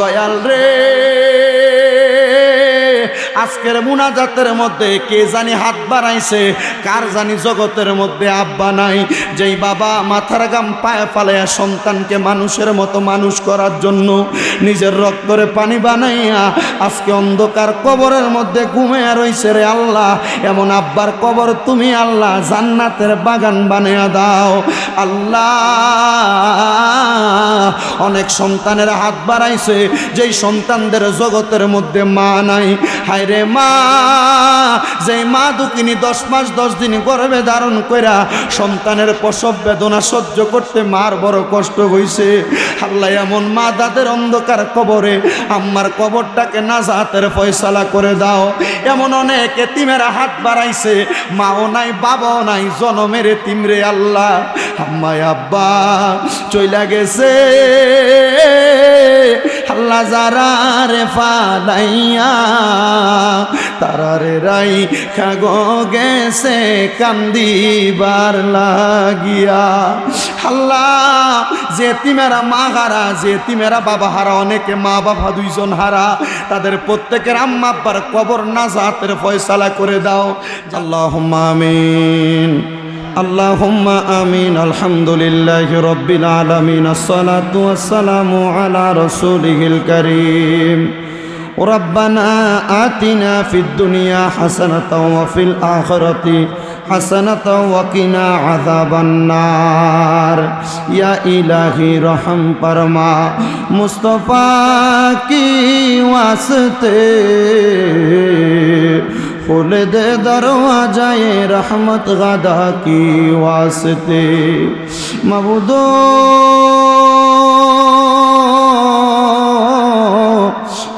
দয়াল রে। আজকের মুনাজাতের মধ্যে কে জানি হাত বাড়াইছে, কার জানি জগতের মধ্যে আব্বা নাই। যেই বাবা মাথার গাম পায়ে ফালাইয়া সন্তানকে মানুষের মতো মানুষ করার জন্য নিজের রক্তরে পানি বানাইয়া আজকে অন্ধকার কবরের মধ্যে ঘুমিয়ে রইছে রে আল্লাহ। এমন আব্বার কবর তুমি আল্লাহ জান্নাতের বাগান বানিয়ে দাও। আল্লাহ অনেক সন্তানের হাত বাড়াইছে, যেই সন্তানদের জগতের মধ্যে মা নাই। হায় রে মা, যেই মা দুকিনি দশ মাস দশ দিন গর্ভে ধারণ কইরা সন্তানের প্রসব বেদনা সহ্য করতে মার বড় কষ্ট হইছে। আল্লাহ এমন মা দাদের অন্ধকার কবরে, আম্মার কবরটাকে নাজাতের ফয়সালা করে দাও। এমন অনেক এতিমেরা হাত বাড়াইছে, মাও নাই, বাবাও নাই, জনমের তিমরে আল্লাহ। আম্মায় আব্বা, চইলা গেছে। আল্লাহ যারা রে ফালাইয়া তারারে রাই খাগ গেছে, কান্দিবার লাগিয়া। আল্লাহ যে তিমেরা মা হারা যে তিমেরা বাবা হারা, অনেকে মা বাবা দুইজন হারা। তাদের প্রত্যেকের আম্মা আব্বার কবর নাজাতের ফয়সালা করে দাও। আল্লাহ আমিন। اللهم آمين الحمد لله رب العالمين الصلاة والسلام على رسوله الكريم ربنا آتنا في الدنيا حسنة وفي الآخرة حسنة وقنا عذاب النار يا إلهي رحم فرما مصطفى کی واسطے खोल दे दरवाजाए रहमत गदा की वास्ते मबूदो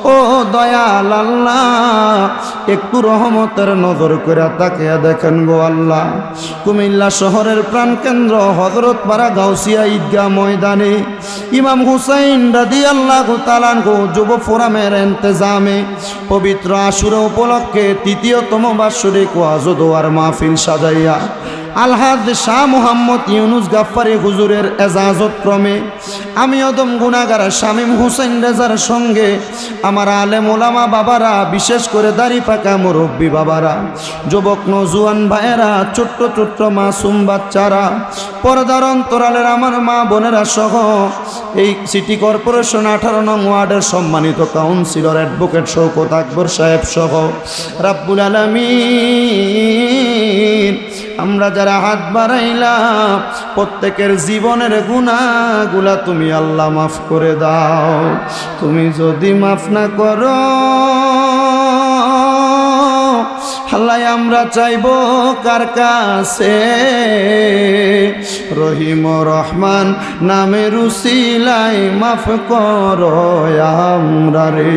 ও দয়াল আল্লাহ একটু রহমতের নজর করে তাকে দেখেন গো আল্লাহ। কুমিল্লা শহরের প্রাণকেন্দ্র হজরত পাড়া গাউসিয়া ঈদগা ময়দানে ইমাম হুসাইন রাদি আল্লাহ তালান গো যুব ফোরামের এন্তেজামে পবিত্র আশুর উপলক্ষে তৃতীয়তম বাৎসরিক ওয়াজদোয়ার মাহফিল সাজাইয়া আলহাদ শাহ মোহাম্মদ ইউনুস গাফারি হুজুরের এজাজত ক্রমে। আমি অদম গুনাগার শামীম হুসেন রেজার সঙ্গে আমার আলেম ওলামা বাবারা, বিশেষ করে দাড়ি পাকা মুরব্বী বাবারা, যুবক নজুয়ান ভাইয়েরা, ছোট্ট ছোট্ট মাসুম বাচ্চারা, পর্দার অন্তরালের আমার মা বোনেরা সহ এই সিটি কর্পোরেশন আঠারো নং ওয়ার্ডের সম্মানিত কাউন্সিলর অ্যাডভোকেট শৌকত আকবর সাহেব সহ। রাব্বুল আমরা যারা হাত বাড়াইলাম, প্রত্যেকের জীবনের গুণাগুলা তুমি আল্লাহ মাফ করে দাও। তুমি যদি মাফ না করো আল্লাহ আমরা চাইব কার কাছে? রহিম রহমান নামে রুসিলাই মাফ করো আমরা রে।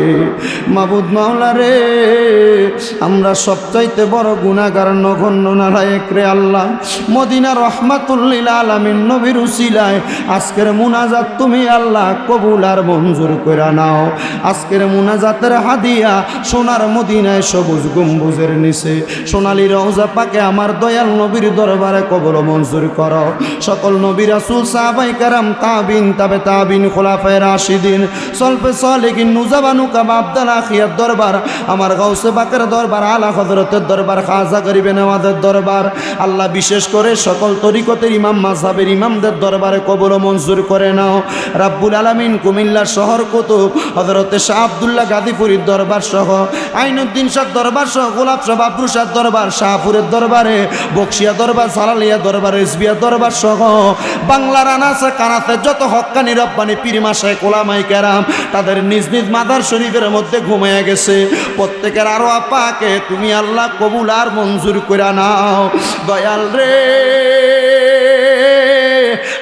মাবুদ মাওলা রে, আমরা সবচাইতে বড় গুণাগার নগণ্য নারায়ক রে আল্লাহ। মদিনা রহমাতুল্লিল আলামিন নবীর উসিলায়, আজকের মুনাজাত তুমি আল্লাহ কবুল আর মঞ্জুর করে নাও। আজকের মুনাজাতের হাদিয়া সোনার মদিনায় সবুজ গম্বুজের নিচে সোনালী রওজা পাকে আমার দয়াল নবীর দরবারে কবল মঞ্জুর করো। সকল নবী রাসূল, সাহাবাই কারাম, তাবিন, তাবে তাবিন, খোলাফায়ে রাশিদিন, সলফে সালেকিন নুজাবানু কাব আব্দাল আখিয়ার দরবার, আমার গাউসে বাকের দরবার, আলা হযরতের দরবার, খাজা গরিবে নেওয়াদের দরবার, আল্লাহ বিশেষ করে সকল তরিকতের ইমাম, মাযহাবের ইমামদের দরবারে কবল মঞ্জুর করে নাও। রাব্বুল আলামিন কুমিল্লা শহর কুতুব, হযরতে শাহ আব্দুল্লাহ গাদিপুরীর দরবার সহ আইনুদ্দিন শাহ দরবার সহ গোলাপ শাহ বাবরু দরবার, শাহপুরের দরবারে, বক্সিয়া দরবার, সালালিয়া দরবার এসবিয়া দরবার সহ বাংলার আনাসে কানাতে যত হক্কানি রব্বানি পীরমাশায় কোলামাই কেরাম তাদের নিজ নিজ মাদার শরীফের মধ্যে ঘুমিয়ে গেছে। প্রত্যেকের আরও আপাকে, তুমি আল্লাহ কবুল আর মঞ্জুর করে নাও। দয়াল রে।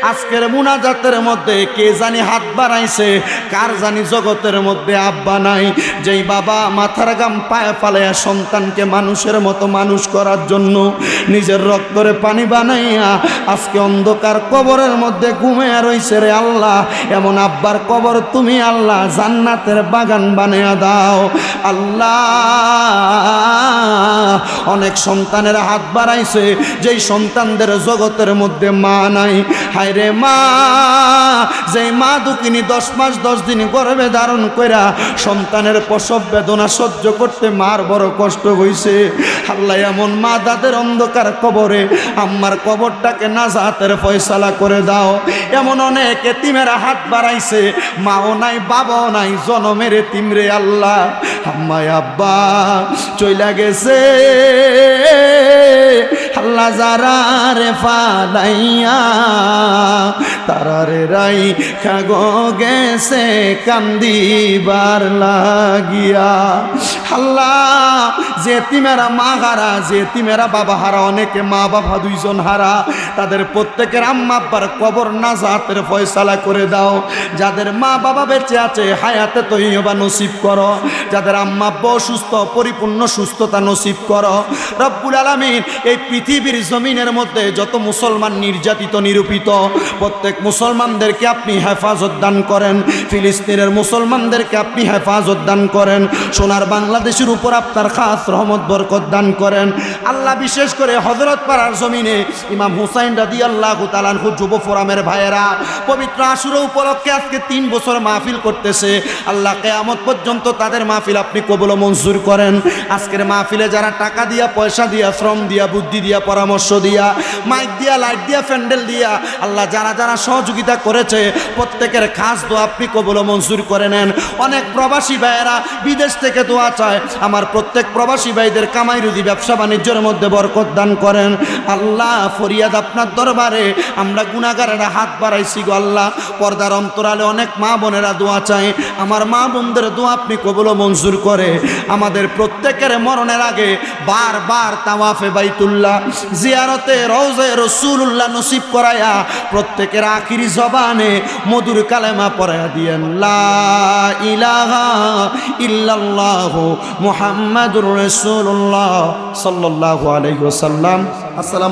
আজকের মুনাজাতের মধ্যে কে জানি হাত বাড়াইছে, কার জানি জগতের মধ্যে আব্বা নাই। যেই বাবা মাথার গাম পায়ে ফালাইয়া সন্তানকে মানুষের মতো মানুষ করার জন্য নিজের রক্তরে পানি বানাইয়া আজকে অন্ধকার কবরের মধ্যে ঘুমিয়ে রইছে রে আল্লাহ। এমন আব্বার কবর তুমি আল্লাহ জান্নাতের বাগান বানিয়ে দাও। আল্লাহ, অনেক সন্তানের হাত বাড়াইছে, যেই সন্তানদের জগতের মধ্যে মা নাই। হায় রে মা যে মা দুকিনি দশ মাস দশ দিন গর্ভে ধারণ কইরা সন্তানের প্রসব বেদনা সহ্য করতে মার বড় কষ্ট হইছে। আল্লাহ এমন মা দাদের অন্ধকার কবরে, আম্মার কবরটাকে না নাজাতের ফয়সালা করে দাও। এমন অনেক এতিমেরা হাত বাড়াইছে, মাও নাই, বাবাও নাই, জনমের তিমরে আল্লাহ। আম্মায় আব্বা, চইলা গেছে। আল্লাহ যারা রে ফালাইয়া তারারে রাই খাগ গেছে কান্দিবার লাগিয়া আল্লাহ যে তিমেরা মা হারা যে তিমেরা বাবা হারা, অনেকে মা বাবা দুইজন হারা। তাদের প্রত্যেকের আম্মা আব্বার কবর নাজাতের ফয়সালা করে দাও। যাদের মা বাবা বেঁচে আছে, হায়াতে তৈবা নসিব করো। যাদের আম্মা আব্বা অসুস্থ, পরিপূর্ণ সুস্থতা নসিব করো। রব্বুল আলমিন এই পৃথিবীর জমিনের মধ্যে যত মুসলমান নির্যাতিত, নিরূপিত, প্রত্যেক মুসলমানদেরকে আপনি হেফাজত দান করেন। ফিলিস্তিনের মুসলমানদেরকে আপনি হেফাজত দান করেন। সোনার বাংলাদেশের উপর আপনার খাস রহমত বরকত দান করেন। আল্লাহ বিশেষ করে হজরত পাড়ার জমিনে ইমাম হুসাইন রাদি আল্লাহ তালানহু যুব ফোরামের ভাইয়েরা, পবিত্র আশুর উপলক্ষে আজকে তিন বছর মাহফিল করতেছে। আল্লাহ কেয়ামত পর্যন্ত তাদের মাহফিল আপনি কবল মঞ্জুর করেন। আজকের মাহফিলে যারা টাকা দিয়া, পয়সা দিয়া, শ্রম দিয়া, বুদ্ধি দিয়া, পরামর্শ দিয়া, মাইক দিয়া, লাইট দিয়া, প্যান্ডেল দিয়া, আল্লাহ যারা যারা সহযোগিতা করেছে, প্রত্যেকের খাস দোয়া আপনি কবল মঞ্জুর করে নেন। অনেক প্রবাসী ভাইয়েরা বিদেশ থেকে দোয়া চায়। আমার প্রত্যেক প্রবাসী ভাইদের কামাই রুদি ব্যবসা বাণিজ্যের মধ্যে বরকত দান করেন। আল্লাহ, ফরিয়াদ আপনার দরবারে। আমরা গুণাগারেরা হাত বাড়াইছি গো আল্লাহ। পর্দার অন্তরালে অনেক মা বোনেরা দোয়া চায়। আমার মা বোনদের দোয়া আপনি কবল মঞ্জুর করে। আমাদের প্রত্যেকের মরণের আগে বারবার তাওয়াফে বাইতুল্লাহ, জিয়ারতে রওজে রসুল্লাহ নসিব করায়া প্রত্যেকের আখিরি জবানে মধুর কালেমা পড়ায়া দিয়েন ইলাহা ইল্লাল্লাহু মুহাম্মাদুর রাসূলুল্লাহ সাল্লাল্লাহু আলাইহি ওয়াসাল্লাম। আসসালাম